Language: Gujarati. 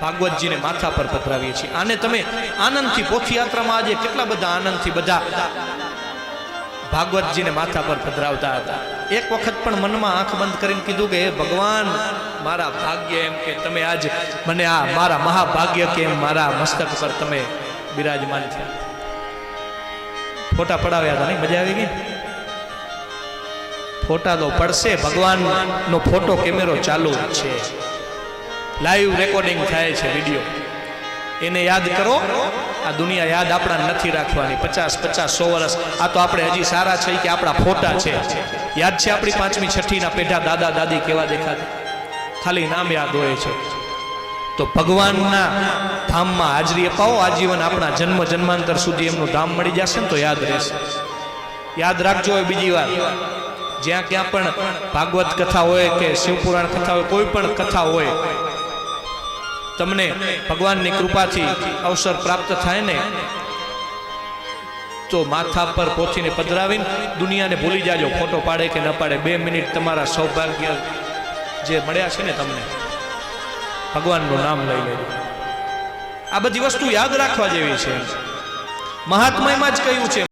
ભાગવતજીને માથા પર પથરાવીએ છીએ. આને તમે આનંદથી પોથયાત્રામાં આજે કેટલા બધા આનંદથી બધા ભાગવતજીને માથા પર પધરાવતા હતા. એક વખત પણ મનમાં આંખ બંધ કરીને કીધું કે, હે ભગવાન, મારા ભાગ્ય એમ કે તમે આજ મને આ મારા મહાભાગ્ય કે એમ મારા મસ્તક પર તમે બિરાજમાન થયા. ફોટા પડાવ્યા હતા નહીં? મજા આવી ગઈ? ફોટા તો પડશે. ભગવાનનો ફોટો કેમેરો ચાલુ છે. લાઈવ રેકોર્ડિંગ થાય છે વીડિયો એને યાદ કરો. આ દુનિયા યાદ આપણા નથી રાખવાની. પચાસ પચાસ, સો વર્ષ. આ તો આપણે હજી સારા છે કે આપણા ફોટા છે. યાદ છે આપણી પાંચમી છઠ્ઠીના પેઢા દાદા, દાદી કેવા દેખાતા? ખાલી નામ યાદ હોય છે. તો ભગવાનના ધામમાં હાજરી અપાવો. આજીવન આપણા જન્મ, જન્માંતર સુધી એમનું ધામ મળી જશે ને તો યાદ રહેશે. યાદ રાખજો હોય બીજી વાર. જ્યાં ક્યાં પણ ભાગવત કથા હોય કે શિવપુરાણ કથા હોય, કોઈ પણ કથા હોય તમને ભગવાનની કૃપાથી અવસર પ્રાપ્ત થાય ને, તો માથા પર પોથીને પધરાવીને દુનિયાને ભૂલી જાજો, ફોટો પાડે કે ન પાડે. બે મિનિટ તમારા સૌભાગ્ય જે મળ્યા છે ને તમને, ભગવાનનું નામ લઈ લેજો. આ બધી વસ્તુ યાદ રાખવા જેવી છે. મહાત્મામાં જ કહ્યું છે